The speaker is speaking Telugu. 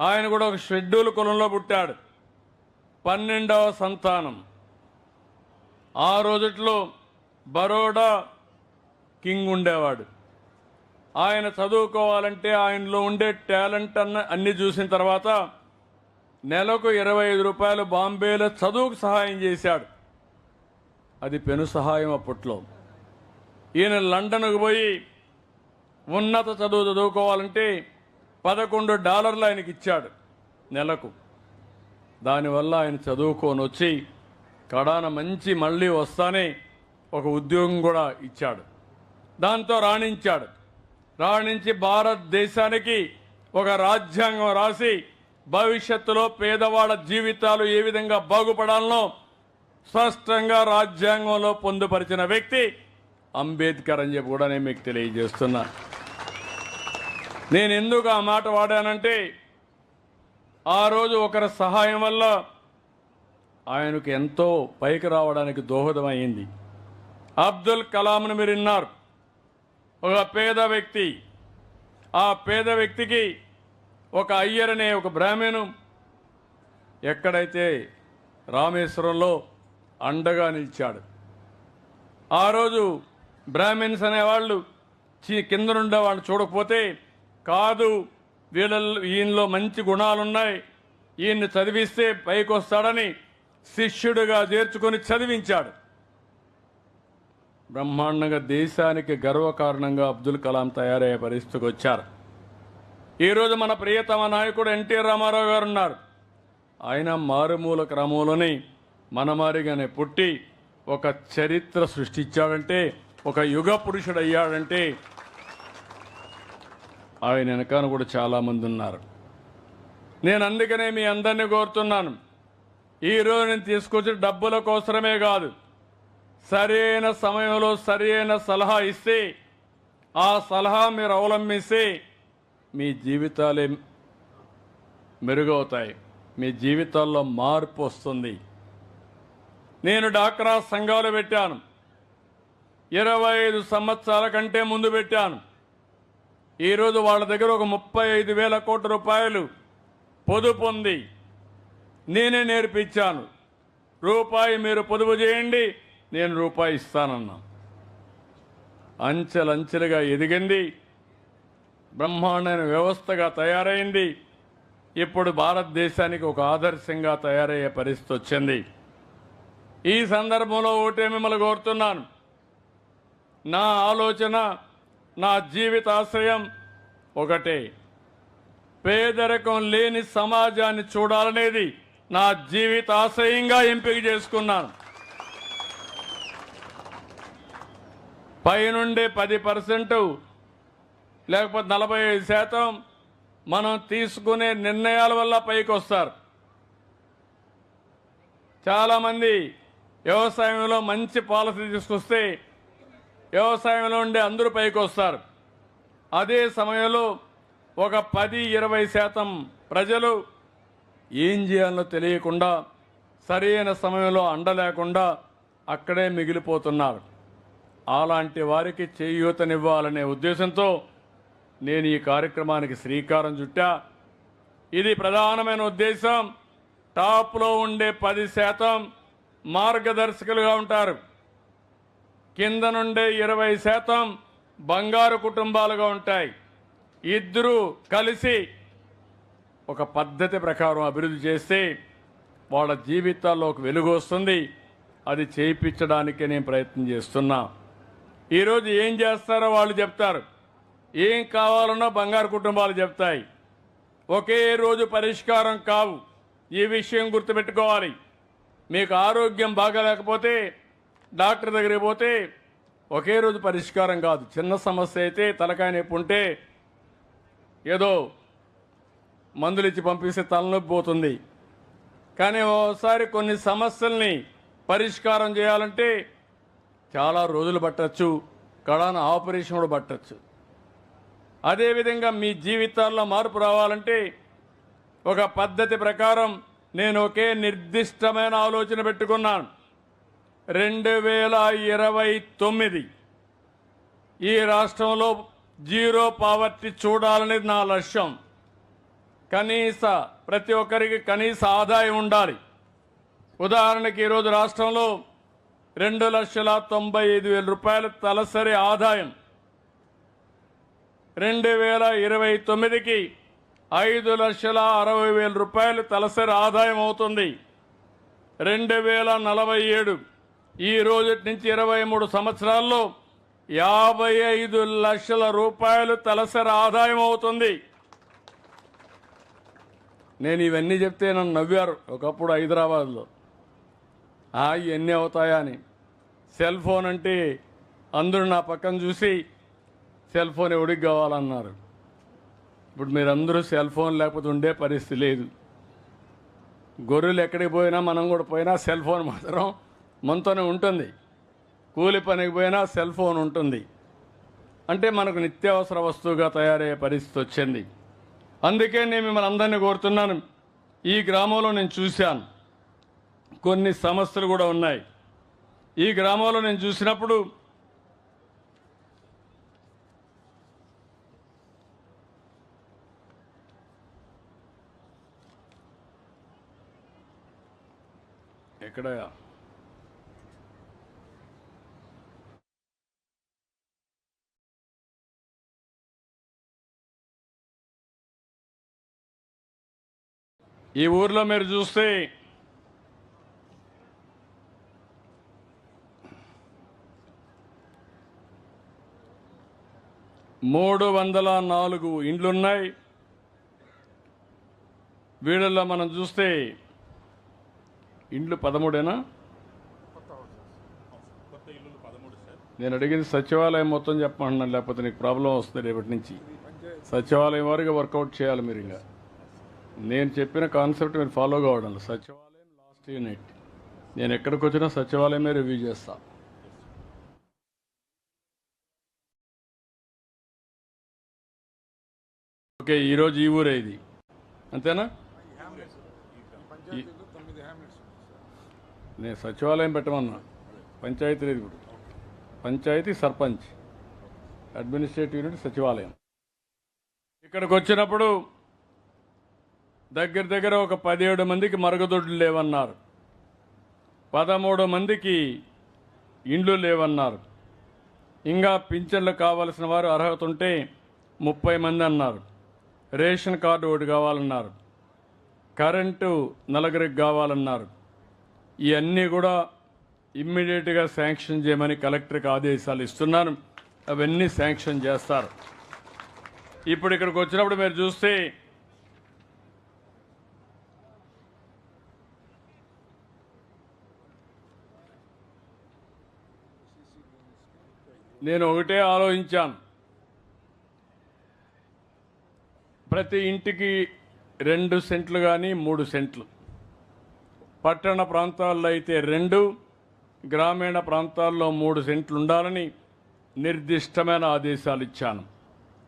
ఆయన కూడా ఒక షెడ్యూల్ కులంలో పుట్టాడు. పన్నెండవ సంతానం. ఆ రోజుట్లో బరోడా కింగ్ ఉండేవాడు. ఆయన చదువుకోవాలంటే ఆయనలో ఉండే టాలెంట్ అన్న అన్ని చూసిన తర్వాత నెలకు ఇరవై ఐదు రూపాయలు బాంబేలో చదువుకు సహాయం చేశాడు. అది పెను సహాయం అప్పట్లో. ఈయన లండన్కు పోయి ఉన్నత చదువు చదువుకోవాలంటే పదకొండు డాలర్లు ఆయనకి ఇచ్చాడు నెలకు. దానివల్ల ఆయన చదువుకొని వచ్చి కడాన మంచి మళ్ళీ వస్తానే ఒక ఉద్యోగం కూడా ఇచ్చాడు. దాంతో రాణించాడు. రాణించి భారతదేశానికి ఒక రాజ్యాంగం రాసి భవిష్యత్తులో పేదవాళ్ళ జీవితాలు ఏ విధంగా బాగుపడాలనో స్పష్టంగా రాజ్యాంగంలో పొందుపరిచిన వ్యక్తి అంబేద్కర్ అని చెప్పి కూడా నేను మీకు తెలియజేస్తున్నా. నేను ఎందుకు ఆ మాట వాడానంటే ఆ రోజు ఒకరి సహాయం వల్ల ఆయనకు ఎంతో పైకి రావడానికి దోహదమైంది అబ్దుల్ కలాంను మీరు విన్నారు. ఒక పేద వ్యక్తి. ఆ పేద వ్యక్తికి ఒక అయ్యర్ అనే ఒక బ్రాహ్మణు ఎక్కడైతే రామేశ్వరంలో అండగా నిలిచాడు. ఆ రోజు బ్రాహ్మిన్స్ అనేవాళ్ళు చి- కింద నుండే వాళ్ళు చూడకపోతే కాదు వీళ్ళ ఈయనలో మంచి గుణాలున్నాయి. ఈయన్ని చదివిస్తే పైకి వస్తాడని శిష్యుడిగా చేర్చుకొని చదివించాడు. బ్రహ్మాండంగా దేశానికి గర్వకారణంగా అబ్దుల్ కలాం తయారయ్యే పరిస్థితికి వచ్చారు. ఈరోజు మన ప్రియతమ నాయకుడు ఎన్టీ రామారావు గారు ఉన్నారు ఆయన మారుమూల క్రమంలోని మనమారిగానే పుట్టి ఒక చరిత్ర సృష్టించాడంటే ఒక యుగ పురుషుడు అయ్యాడంటే ఆయన వెనకాన కూడా చాలామంది ఉన్నారు. నేను అందుకనే మీ అందరినీ కోరుతున్నాను. ఈరోజు నేను తీసుకొచ్చిన డబ్బుల కోసమే కాదు. సరైన సమయంలో సరైన సలహా ఇస్తే ఆ సలహా మీరు అవలంబిస్తే మీ జీవితాలే మెరుగవుతాయి. మీ జీవితాల్లో మార్పు వస్తుంది. నేను డాక్రా సంఘాలు పెట్టాను. ఇరవై ఐదు సంవత్సరాల కంటే ముందు పెట్టాను. ఈరోజు వాళ్ళ దగ్గర ఒక ముప్పై ఐదు వేల కోట్ల రూపాయలు పొదుపు ఉంది. నేనే నేర్పించాను. రూపాయి మీరు పొదుపు చేయండి నేను రూపాయి ఇస్తానన్నా. అంచెలంచెలుగా ఎదిగింది. బ్రహ్మాండమైన వ్యవస్థగా తయారైంది. ఇప్పుడు భారతదేశానికి ఒక ఆదర్శంగా తయారయ్యే పరిస్థితి వచ్చింది. ఈ సందర్భంలో ఒకటే మిమ్మల్ని కోరుతున్నాను. నా ఆలోచన నా జీవితాశ్రయం ఒకటే. పేదరికం లేని సమాజాన్ని చూడాలనేది నా జీవితాశయంగా ఎంపిక చేసుకున్నాను. పైనుండే పది పర్సెంట్ లేకపోతే నలభై ఐదు శాతం మనం తీసుకునే నిర్ణయాల వల్ల పైకి వస్తారు చాలామంది వ్యవసాయంలో మంచి పాలసీ తీసుకొస్తే వ్యవసాయంలో ఉండే అందరూ పైకి వస్తారు. అదే సమయంలో ఒక పది ఇరవై శాతం ప్రజలు ఏం చేయాలో తెలియకుండా సరైన సమయంలో అండ లేకుండా అక్కడే మిగిలిపోతున్నారు. అలాంటి వారికి చేయూతనివ్వాలనే ఉద్దేశంతో నేను ఈ కార్యక్రమానికి శ్రీకారం చుట్టా. ఇది ప్రధానమైన ఉద్దేశం. టాప్లో ఉండే పది శాతం మార్గదర్శకులుగా ఉంటారు. కింద నుండే ఇరవై శాతం బంగారు కుటుంబాలుగా ఉంటాయి. ఇద్దరూ కలిసి ఒక పద్ధతి ప్రకారం అభివృద్ధి చేస్తే వాళ్ళ జీవితాల్లో ఒక వెలుగు వస్తుంది. అది చేయించడానికి నేను ప్రయత్నం చేస్తున్నా. ఈరోజు ఏం చేస్తారో వాళ్ళు చెప్తారు. ఏం కావాలన్నా బంగారు కుటుంబాలు చెప్తాయి. ఒకే రోజు పరిష్కారం కావు. ఈ విషయం గుర్తుపెట్టుకోవాలి. మీకు ఆరోగ్యం బాగాలేకపోతే డాక్టర్ దగ్గరికి పోతే ఒకే రోజు పరిష్కారం కాదు. చిన్న సమస్య అయితే తలకాయ నొప్పి ఉంటే ఏదో మందులు ఇచ్చి పంపిస్తే తలనొప్పి పోతుంది. కానీ ఒకసారి కొన్ని సమస్యల్ని పరిష్కారం చేయాలంటే చాలా రోజులు పట్టచ్చు. కళాన ఆపరేషన్ కూడా పట్టచ్చు. అదేవిధంగా మీ జీవితాల్లో మార్పు రావాలంటే ఒక పద్ధతి ప్రకారం నేను ఒకే నిర్దిష్టమైన ఆలోచన పెట్టుకున్నాను. రెండు వేల ఇరవై తొమ్మిది. ఈ రాష్ట్రంలో జీరో పావర్టీ చూడాలనేది నా లక్ష్యం. కనీస ప్రతి ఒక్కరికి కనీస ఆదాయం ఉండాలి. ఉదాహరణకి ఈరోజు రాష్ట్రంలో రెండు లక్షల తొంభై ఐదు వేల రూపాయల తలసరి ఆదాయం. రెండు వేల ఇరవై తొమ్మిదికి ఐదు లక్షల అరవై వేల రూపాయలు తలసరి ఆదాయం అవుతుంది. రెండు వేల నలభై ఏడు ఈ రోజు నుంచి ఇరవై మూడు సంవత్సరాల్లో యాభై ఐదు లక్షల రూపాయలు తలసరి ఆదాయం అవుతుంది. నేను ఇవన్నీ చెప్తే నన్ను నవ్వారు ఒకప్పుడు హైదరాబాద్లో. ఆ ఇవన్నీ అవుతాయా అని. సెల్ ఫోన్ అంటే అందరూ నా పక్కన చూసి సెల్ ఫోన్ ఎవడికి కావాలన్నారు. ఇప్పుడు మీరందరూ సెల్ ఫోన్ లేకపోతే ఉండే పరిస్థితి లేదు. గొర్రెలు ఎక్కడికి పోయినా మనం కూడా పోయినా సెల్ ఫోన్ మాత్రం మనతోనే ఉంటుంది. కూలి పనికి పోయినా సెల్ ఫోన్ ఉంటుంది. అంటే మనకు నిత్యావసర వస్తువుగా తయారయ్యే పరిస్థితి వచ్చింది. అందుకే నేను మిమ్మల్ని అందరినీ కోరుతున్నాను. ఈ గ్రామంలో నేను చూశాను. కొన్ని సమస్యలు కూడా ఉన్నాయి. ఈ గ్రామంలో నేను చూసినప్పుడు ఎక్కడ? ఈ ఊర్లో మీరు చూస్తే మూడు వందల నాలుగు ఇండ్లున్నాయి. వీళ్ళల్లో మనం చూస్తే ఇండ్లు పదమూడేనా? నేను అడిగింది సచివాలయం మొత్తం చెప్పమంటున్నాను లేకపోతే నీకు ప్రాబ్లం వస్తుంది రేపటి నుంచి. సచివాలయం వరకు వర్కౌట్ చేయాలి మీరు ఇంకా. నేను చెప్పిన కాన్సెప్ట్ మీరు ఫాలో కావడం సచివాలయం లాస్ట్ యూనిట్. నేను ఎక్కడికి వచ్చినా సచివాలయమే రివ్యూ చేస్తా. ఓకే ఈరోజు ఈ ఊరే ఇది. అంతేనా? నేను సచివాలయం పెట్టమన్నా. పంచాయతీ లేదు ఇప్పుడు. పంచాయతీ సర్పంచ్. అడ్మినిస్ట్రేటివ్ యూనిట్ సచివాలయం. ఇక్కడికి వచ్చినప్పుడు దగ్గర దగ్గర ఒక పదిహేడు మందికి మరుగుదొడ్లు లేవన్నారు. పదమూడు మందికి ఇండ్లు లేవన్నారు. ఇంకా పింఛన్లు కావాల్సిన వారు అర్హత ఉంటే ముప్పై మంది అన్నారు. రేషన్ కార్డు ఒకటి కావాలన్నారు. కరెంటు నలుగురికి కావాలన్నారు. ఇవన్నీ కూడా ఇమ్మీడియట్గా శాంక్షన్ చేయమని కలెక్టర్కి ఆదేశాలు ఇస్తున్నాను. అవన్నీ శాంక్షన్ చేస్తారు. ఇప్పుడు ఇక్కడికి వచ్చినప్పుడు మీరు చూస్తే నేను ఒకటే ఆలోచించాను. ప్రతి ఇంటికి రెండు సెంట్లు కానీ మూడు సెంట్లు. పట్టణ ప్రాంతాల్లో అయితే రెండు గ్రామీణ ప్రాంతాల్లో మూడు సెంట్లు ఉండాలని నిర్దిష్టమైన ఆదేశాలు ఇచ్చాను.